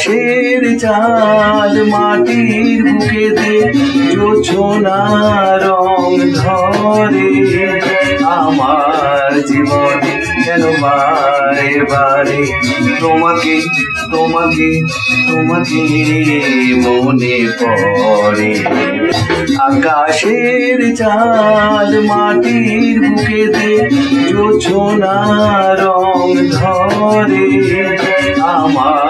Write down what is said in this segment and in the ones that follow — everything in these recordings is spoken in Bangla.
আকাশের চাঁদ মাটির বুকেতে জোছনা রং ধরে। আমার জীবন কেন বারে বারে। তোমাকে তোমাকে তোমাকে মনে পড়ে। আকাশের চাঁদ মাটির বুকেতে জোছনা রং ধরে। আমার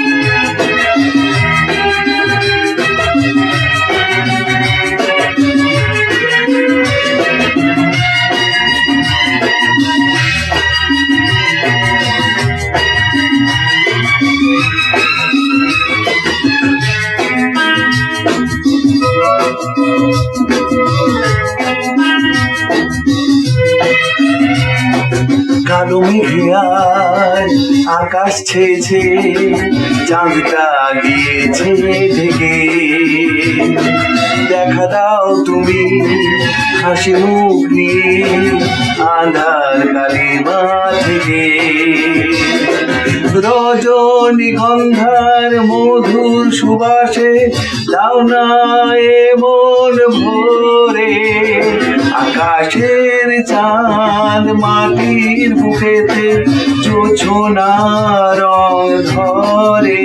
আজ আকাশ ছেয়েছে, চাঁদটা গিয়েছে ঢেকে। দেখা দাও তুমি হাসি মুখ নিয়ে আধার কালিমা থেকে। রজনীগন্ধার মধুর সুবাসে দাও না এ মন ভরে। আকাশের চাঁদ মাটির বুকেতে জোছনা রং ধরে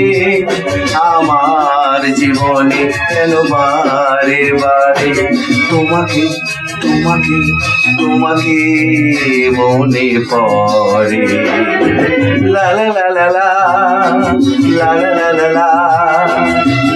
আমার জীবনে কেন বারে বারে। তোমাকে তোমাকে তোমাকে মনে পড়ে। লা লা লা লা লা লা লা লা।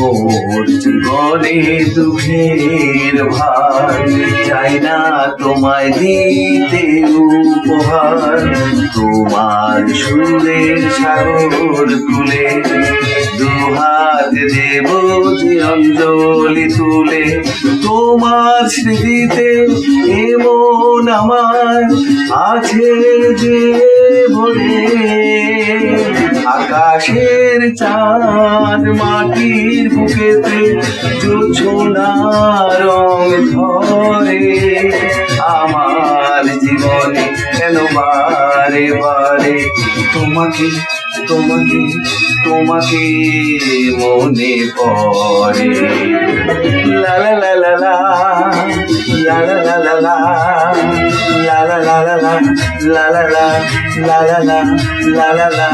মোর জীবনে দুঃখের ভার চাই না তোমায় দিতে উপহার। তোমার সুরের সাগর তুলে দুহাত দেব যে অঞ্জলি তুলে। তোমার স্মৃতিতে এমন আমার আছে যে ভরে। আকাশের চাঁদ মাটির বুকেতে জোছনা রং ধরে। আমার জীবনে কেন বারে বারে তোমাকে তোমাকে তোমাকে মনে পড়ে? লা লা লা লা লা লা লা লা। லலலா